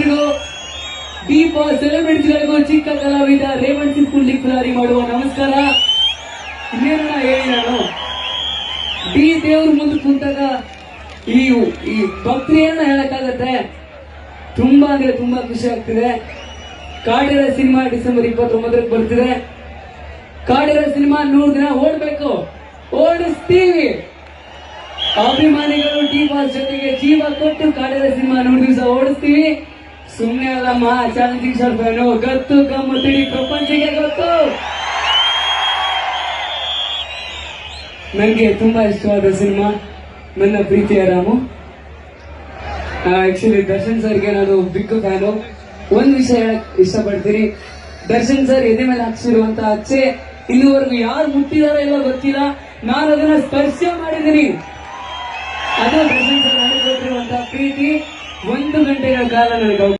ಕಲಾವಿದರಿಗೂ ದೀಪ ಸೆಲೆಬ್ರಿಟಿಗಳಿಗೂ ಚಿಕ್ಕ ಕಲಾವಿದ ರೇವಂತ್ ಕುಂಡ್ಲಿ ಪುಲಾರಿ ಮಾಡುವ ನಮಸ್ಕಾರ. ಇನ್ನೇನ ಹೇಳಿ ನಾನು? ಡಿ ದೇವ್ರ ಮುಂದೆ ಕುಂತಾಗ ಈ ಈ ಭಕ್ತಿಯನ್ನ ಹೇಳಕ್ಕಾಗತ್ತೆ. ತುಂಬಾ ಅಂದ್ರೆ ತುಂಬಾ ಖುಷಿ ಆಗ್ತಿದೆ. ಕಾಡಿರ ಸಿನಿಮಾ ಡಿಸೆಂಬರ್ ಇಪ್ಪತ್ತೊಂಬತ್ತಕ್ಕೆ ಬರ್ತಿದೆ. ಕಾಡಿರ ಸಿನಿಮಾ ನೂರು ದಿನ ಓಡ್ಬೇಕು. ಓಡಿಸ್ತೀವಿ. ಅಭಿಮಾನಿಗಳು ಟಿ ಬಾಸ್ ಜೊತೆಗೆ ಜೀವ ಕೊಟ್ಟು ಕಾಡಿರ ಸಿನಿಮಾ ನೂರು ದಿವಸ ಓಡಿಸ್ತೀವಿ. ಸುಮ್ಮನೆ ಅಲ್ಲಮ್ಮ ಚಾಲೆಂಜಿಂಗ್ ಸ್ಟಾರ್ ಫ್ಯಾನು ಗತ್ತು ತಿಳಿ, ಪ್ರಪಂಚಕ್ಕೆ ಗೊತ್ತು. ನನಗೆ ತುಂಬಾ ಇಷ್ಟವಾದ ಸಿನಿಮಾ, ನನ್ನ ಪ್ರೀತಿಯ ರಾಮು. ಆಕ್ಚುಲಿ ದರ್ಶನ್ ಸರ್ಗೆ ನಾನು ಬಿಗ್ ಫ್ಯಾನು. ಒಂದು ವಿಷಯ ಹೇಳಕ್ ಇಷ್ಟಪಡ್ತೀನಿ. ದರ್ಶನ್ ಸರ್ ಎದೆ ಮೇಲೆ ಹಾಕ್ಸಿರುವಂತ ಅಚ್ಚೆ ಇಲ್ಲಿವರೆಗೂ ಯಾರು ಮುಟ್ಟಿದಾರೋ ಇಲ್ಲ ಗೊತ್ತಿಲ್ಲ. ನಾನು ಅದನ್ನ ಸ್ಪರ್ಶ ಮಾಡಿದ್ದೀನಿ. ಅದು ದರ್ಶನ್ ಸರ್ ಮಾಡಿಕೊಟ್ಟಿರುವಂತಹ ಪ್ರೀತಿ. ಒಂದು ಗಂಟೆಗಳ ಕಾಲ ನನಗೆ